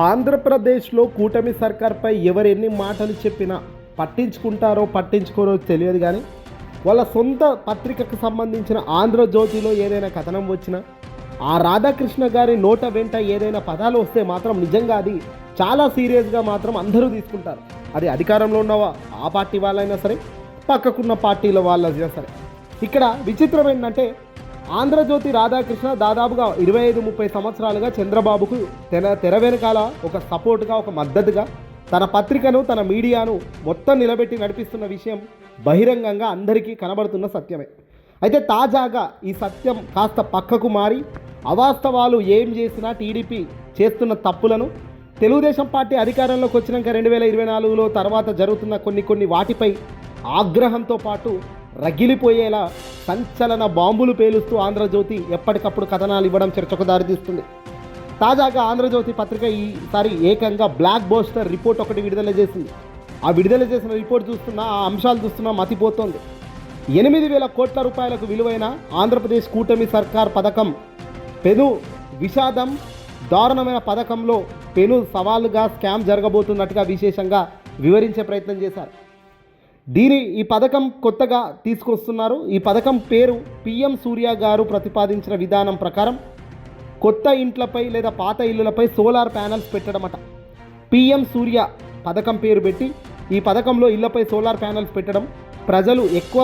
ఆంధ్రప్రదేశ్లో కూటమి సర్కార్పై ఎవరు ఎన్ని మాటలు చెప్పినా పట్టించుకుంటారో పట్టించుకోరో తెలియదు కానీ వాళ్ళ సొంత పత్రికకు సంబంధించిన ఆంధ్రజ్యోతిలో ఏదైనా కథనం వచ్చినా ఆ రాధాకృష్ణ గారి నోట వెంట ఏదైనా పదాలు వస్తే మాత్రం నిజంగా అది చాలా సీరియస్గా మాత్రం అందరూ తీసుకుంటారు. అది అధికారంలో ఉన్నవా ఆ పార్టీ వాళ్ళైనా సరే పక్కకున్న పార్టీల వాళ్ళైనా సరే. ఇక్కడ విచిత్రం ఏంటంటే ఆంధ్రజ్యోతి రాధాకృష్ణ దాదాపుగా ఇరవై ఐదు ముప్పై సంవత్సరాలుగా చంద్రబాబుకు తెర తెర వెనకాల ఒక సపోర్ట్గా ఒక మద్దతుగా తన పత్రికను తన మీడియాను మొత్తం నిలబెట్టి నడిపిస్తున్న విషయం బహిరంగంగా అందరికీ కనబడుతున్న సత్యమే. అయితే తాజాగా ఈ సత్యం కాస్త పక్కకు మారి అవాస్తవాలు ఏం చేసినా టీడీపీ చేస్తున్న తప్పులను తెలుగుదేశం పార్టీ అధికారంలోకి వచ్చినాక రెండు వేల ఇరవై నాలుగులో తర్వాత జరుగుతున్న కొన్ని కొన్ని వాటిపై ఆగ్రహంతో పాటు రగిలిపోయేలా సంచలన బాంబులు పేలుస్తూ ఆంధ్రజ్యోతి ఎప్పటికప్పుడు కథనాలు ఇవ్వడం చర్చకు దారితీస్తుంది. తాజాగా ఆంధ్రజ్యోతి పత్రిక ఈసారి ఏకంగా బ్లాక్ బోస్టర్ రిపోర్ట్ ఒకటి విడుదల చేసింది. ఆ విడుదల చేసిన రిపోర్ట్ చూస్తున్నా ఆ అంశాలు చూస్తున్నా మతిపోతోంది. ఎనిమిది వేల కోట్ల రూపాయలకు విలువైన ఆంధ్రప్రదేశ్ కూటమి సర్కార్ పథకం పెను విషాదం దారుణమైన పథకంలో పెను సవాలుగా స్కామ్ జరగబోతున్నట్టుగా విశేషంగా వివరించే ప్రయత్నం చేశారు. దీని ఈ పథకం కొత్తగా తీసుకొస్తున్నారు. ఈ పథకం పేరు పిఎం సూర్య గారు ప్రతిపాదించిన విధానం ప్రకారం కొత్త ఇంట్లపై లేదా పాత ఇల్లులపై సోలార్ ప్యానల్స్ పెట్టడమట. పిఎం సూర్య పథకం పేరు పెట్టి ఈ పథకంలో ఇళ్ళపై సోలార్ ప్యానల్స్ పెట్టడం ప్రజలు ఎక్కువ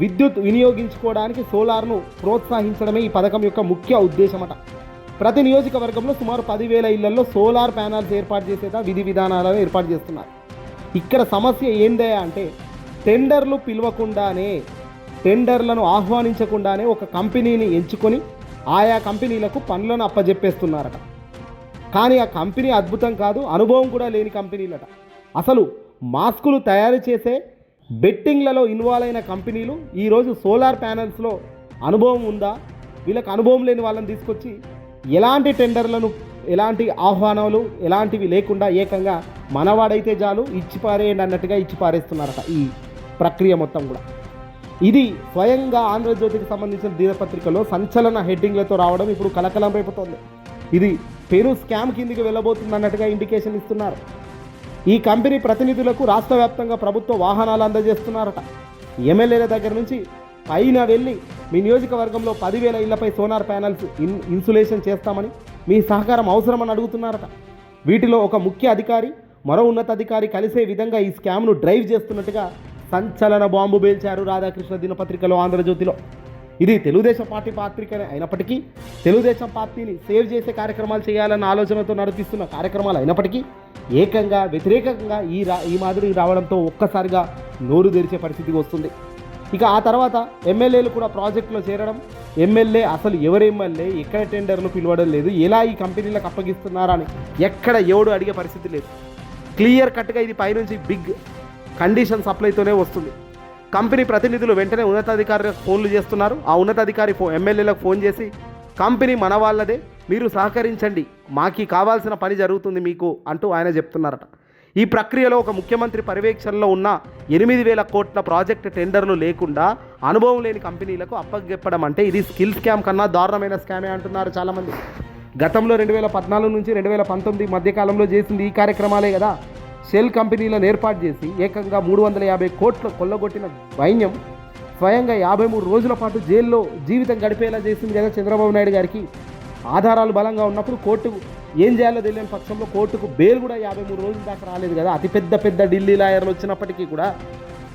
విద్యుత్ వినియోగించుకోవడానికి సోలార్ను ప్రోత్సహించడమే ఈ పథకం యొక్క ముఖ్య ఉద్దేశమట. ప్రతి నియోజకవర్గంలో సుమారు పదివేల ఇళ్ళలో సోలార్ ప్యానల్స్ ఏర్పాటు చేసేట విధి విధానాలను ఏర్పాటు చేస్తున్నారు. ఇక్కడ సమస్య ఏందే అంటే టెండర్లు పిలవకుండానే టెండర్లను ఆహ్వానించకుండానే ఒక కంపెనీని ఎంచుకొని ఆయా కంపెనీలకు పనులను అప్పజెప్పేస్తున్నారట. కానీ ఆ కంపెనీ అద్భుతం కాదు అనుభవం కూడా లేని కంపెనీలట. అసలు మాస్కులు తయారు చేసే బెట్టింగ్లలో ఇన్వాల్వ్ అయిన కంపెనీలు ఈరోజు సోలార్ ప్యానల్స్లో అనుభవం ఉందా? వీళ్ళకి అనుభవం లేని వాళ్ళని తీసుకొచ్చి ఎలాంటి టెండర్లను ఎలాంటి ఆహ్వానాలు ఎలాంటివి లేకుండా ఏకంగా మనవాడైతే చాలు ఇచ్చిపారేయండి అన్నట్టుగా ఇచ్చి పారేస్తున్నారట ఈ ప్రక్రియ మొత్తం కూడా. ఇది స్వయంగా ఆంధ్రజ్యోతికి సంబంధించిన దినపత్రికలో సంచలన హెడ్డింగ్లతో రావడం ఇప్పుడు కలకలం రేపుతోంది ఇది పేరు స్కామ్ కిందికి వెళ్ళబోతుంది అన్నట్టుగా ఇండికేషన్ ఇస్తున్నారు. ఈ కంపెనీ ప్రతినిధులకు రాష్ట్ర వ్యాప్తంగా ప్రభుత్వ వాహనాలు అందజేస్తున్నారట. ఎమ్మెల్యేల దగ్గర నుంచి పైన వెళ్ళి మీ నియోజకవర్గంలో పదివేల ఇళ్ళపై సోనార్ ప్యానల్స్ ఇన్ ఇన్సులేషన్ చేస్తామని మీ సహకారం అవసరమని అడుగుతున్నారట. వీటిలో ఒక ముఖ్య అధికారి మరో ఉన్నతాధికారి కలిసే విధంగా ఈ స్కామ్ను డ్రైవ్ చేస్తున్నట్టుగా సంచలన బాంబు పేల్చారు రాధాకృష్ణ దినపత్రికలో ఆంధ్రజ్యోతిలో. ఇది తెలుగుదేశం పార్టీ పాత్రికనే అయినప్పటికీ తెలుగుదేశం పార్టీని సేవ్ చేసే కార్యక్రమాలు చేయాలన్న ఆలోచనతో నడిపిస్తున్న కార్యక్రమాలు అయినప్పటికీ ఏకంగా వ్యతిరేకంగా ఈ రా ఈ మాదిరి రావడంతో ఒక్కసారిగా నోరు తెరిచే పరిస్థితి వస్తుంది. ఇక ఆ తర్వాత ఎమ్మెల్యేలు కూడా ప్రాజెక్టులో చేరడం. ఎమ్మెల్యే అసలు ఎవరు ఎమ్మెల్యే ఎక్కడ టెండర్లు పిలవడం లేదు. ఎలా ఈ కంపెనీలకు అప్పగిస్తున్నారా అని ఎక్కడ ఎవడు అడిగే పరిస్థితి లేదు. క్లియర్ కట్గా ఇది పైనుంచి బిగ్ కండిషన్ సప్లైతోనే వస్తుంది. కంపెనీ ప్రతినిధులు వెంటనే ఉన్నతాధికారులకు ఫోన్లు చేస్తున్నారు. ఆ ఉన్నతాధికారి ఫో ఎమ్మెల్యేలకు ఫోన్ చేసి కంపెనీ మన వాళ్ళదే మీరు సహకరించండి. మాకు కావాల్సిన పని జరుగుతుంది మీకు అంటూ ఆయన చెప్తున్నారట. ఈ ప్రక్రియలో ఒక ముఖ్యమంత్రి పర్యవేక్షణలో ఉన్న ఎనిమిది వేల కోట్ల ప్రాజెక్ట్ టెండర్లు లేకుండా అనుభవం లేని కంపెనీలకు అప్పగెప్పడం అంటే ఇది స్కిల్ స్కామ్ కన్నా దారుణమైన స్కామే అంటున్నారు చాలామంది. గతంలో రెండు వేల పద్నాలుగు నుంచి రెండు వేల పంతొమ్మిది మధ్యకాలంలో చేసింది ఈ కార్యక్రమాలే కదా. షెల్ కంపెనీలను ఏర్పాటు చేసి ఏకంగా మూడు వందల యాభై కోట్లు కొల్లగొట్టిన వైన్యం స్వయంగా యాభై మూడు రోజుల పాటు జైల్లో జీవితం గడిపేలా చేసింది కదా చంద్రబాబు నాయుడు గారికి. ఆధారాలు బలంగా ఉన్నప్పుడు కోర్టు ఏం చేయాలో తెలియని పక్షంలో కోర్టుకు బెయిల్ కూడా యాభై మూడు రోజుల దాకా రాలేదు కదా. అతిపెద్ద పెద్ద పెద్ద ఢిల్లీ లాయర్లు వచ్చినప్పటికీ కూడా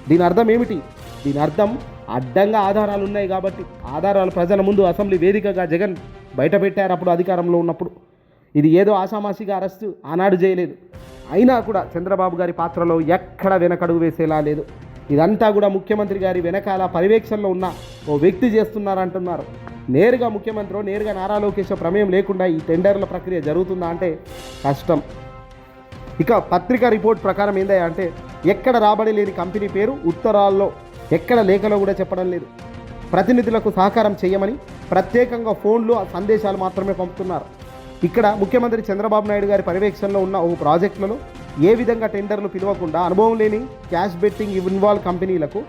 దీని అర్థం ఏమిటి? దీని అర్థం అడ్డంగా ఆధారాలు ఉన్నాయి కాబట్టి ఆధారాలు ప్రజల ముందు అసెంబ్లీ వేదికగా జగన్ బయట పెట్టారు అప్పుడు అధికారంలో ఉన్నప్పుడు. ఇది ఏదో ఆషామాషిగా అరెస్టు ఆనాడు చేయలేదు. అయినా కూడా చంద్రబాబు గారి పాత్రలో ఎక్కడ వెనకడుగు వేసేలా లేదు. ఇదంతా కూడా ముఖ్యమంత్రి గారి వెనకాల పర్యవేక్షణలో ఉన్న ఓ వ్యక్తి చేస్తున్నారంటున్నారు నేరుగా ముఖ్యమంత్రి నేరుగా నారా లోకేష్ ప్రమేయం లేకుండా ఈ టెండర్ల ప్రక్రియ జరుగుతుందా అంటే కష్టం. ఇక పత్రికా రిపోర్ట్ ప్రకారం ఏందయ్యా అంటే ఎక్కడ రాబడి లేని కంపెనీ పేరు ఉత్తరాల్లో ఎక్కడ లేఖలో కూడా చెప్పడం లేదు. ప్రతినిధులకు సహకారం చేయమని ప్రత్యేకంగా ఫోన్లు ఆ సందేశాలు మాత్రమే పంపుతున్నారు. ఇక్కడ ముఖ్యమంత్రి చంద్రబాబు నాయుడు గారి పర్యవేక్షణలో ఉన్న ఓ ప్రాజెక్టులలో ఏ విధంగా టెండర్లు పిలవకుండా అనుభవం లేని క్యాష్ బెట్టింగ్ ఇన్వాల్వ్ కంపెనీలకు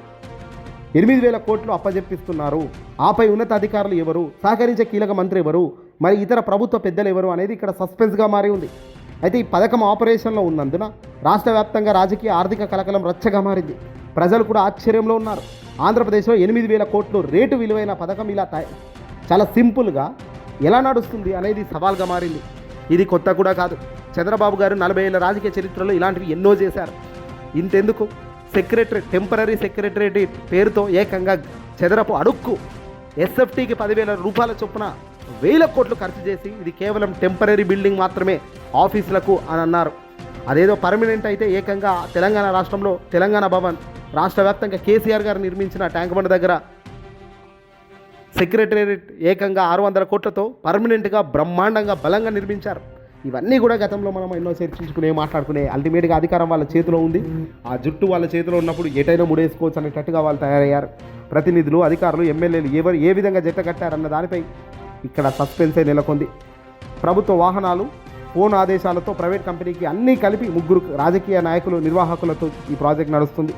ఎనిమిది వేల కోట్లు అప్పజెప్పిస్తున్నారు. ఆపై ఉన్నతాధికారులు ఎవరు? సహకరించే కీలక మంత్రి ఎవరు? మరి ఇతర ప్రభుత్వ పెద్దలు ఎవరు అనేది ఇక్కడ సస్పెన్స్గా మారి ఉంది. అయితే ఈ పథకం ఆపరేషన్లో ఉన్నందున రాష్ట్ర వ్యాప్తంగా రాజకీయ ఆర్థిక కలకలం రచ్చగా మారింది. ప్రజలు కూడా ఆశ్చర్యంలో ఉన్నారు. ఆంధ్రప్రదేశ్లో ఎనిమిది వేల కోట్లు రేటు విలువైన పథకం ఇలా చాలా సింపుల్గా ఎలా నడుస్తుంది అనేది సవాల్గా మారింది. ఇది కొత్త కూడా కాదు. చంద్రబాబు గారు నలభై ఏళ్ళ రాజకీయ చరిత్రలో ఇలాంటివి ఎన్నో చేశారు. ఇంతెందుకు? సెక్రటరీ టెంపరీ సెక్రటరీ పేరుతో ఏకంగా చదరపు అడుక్కు ఎస్ఎఫ్టీకి పదివేల రూపాయల చొప్పున వేల కోట్లు ఖర్చు చేసి ఇది కేవలం టెంపరీ బిల్డింగ్ మాత్రమే ఆఫీసులకు అని అన్నారు. అదేదో పర్మనెంట్ అయితే ఏకంగా తెలంగాణ రాష్ట్రంలో తెలంగాణ భవన్ రాష్ట్ర వ్యాప్తంగా కేసీఆర్ గారు నిర్మించిన ట్యాంక్ బండ్ దగ్గర సెక్రటేరియట్ ఏకంగా ఆరు వందల కోట్లతో పర్మనెంట్గా బ్రహ్మాండంగా బలంగా నిర్మించారు. ఇవన్నీ కూడా గతంలో మనం ఎన్నో చర్చించుకునే మాట్లాడుకునే అల్టిమేట్గా అధికారం వాళ్ళ చేతిలో ఉంది. ఆ జుట్టు వాళ్ళ చేతిలో ఉన్నప్పుడు ఎటైనా ముడేసుకోవచ్చు అనేటట్టుగా వాళ్ళు తయారయ్యారు. ప్రతినిధులు అధికారులు ఎమ్మెల్యేలు ఎవరు ఏ విధంగా జట్ట కట్టారన్న దానిపై ఇక్కడ సస్పెన్సే నెలకొంది. ప్రభుత్వ వాహనాలు ఫోన్ ఆదేశాలతో ప్రైవేట్ కంపెనీకి అన్నీ కలిపి ముగ్గురు రాజకీయ నాయకులు నిర్వాహకులతో ఈ ప్రాజెక్ట్ నడుస్తుంది.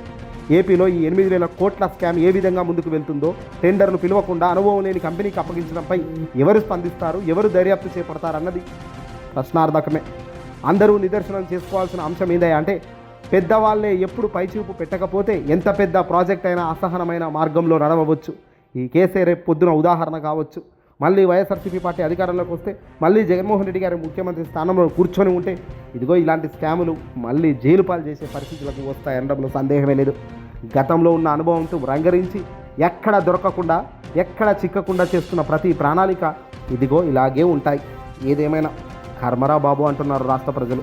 ఏపీలో ఈ ఎనిమిది వేల కోట్ల స్కామ్ ఏ విధంగా ముందుకు వెళ్తుందో టెండర్లు పిలవకుండా అనుభవం లేని కంపెనీకి అప్పగించడంపై ఎవరు స్పందిస్తారు ఎవరు దర్యాప్తు చేపడతారన్నది ప్రశ్నార్థకమే. అందరూ నిదర్శనం చేసుకోవాల్సిన అంశం ఏందే అంటే పెద్దవాళ్ళే ఎప్పుడు పైచూపు పెట్టకపోతే ఎంత పెద్ద ప్రాజెక్ట్ అయినా అసహనమైన మార్గంలో నడవవచ్చు. ఈ కేసే రేపు పొద్దున ఉదాహరణ కావచ్చు. మళ్ళీ వైఎస్ఆర్సీపీ పార్టీ అధికారంలోకి వస్తే మళ్ళీ జగన్మోహన్ రెడ్డి గారి ముఖ్యమంత్రి స్థానంలో కూర్చొని ఉంటే ఇదిగో ఇలాంటి స్కాములు మళ్ళీ జైలు పాలు చేసే పరిస్థితులకు వస్తాయనడంలో సందేహమే లేదు. గతంలో ఉన్న అనుభవంతో రంగరించి ఎక్కడ దొరకకుండా ఎక్కడ చిక్కకుండా చేస్తున్న ప్రతి ప్రణాళిక ఇదిగో ఇలాగే ఉంటాయి. ఏదేమైనా కర్మరా బాబు అంటున్నారు రాష్ట్ర ప్రజలు.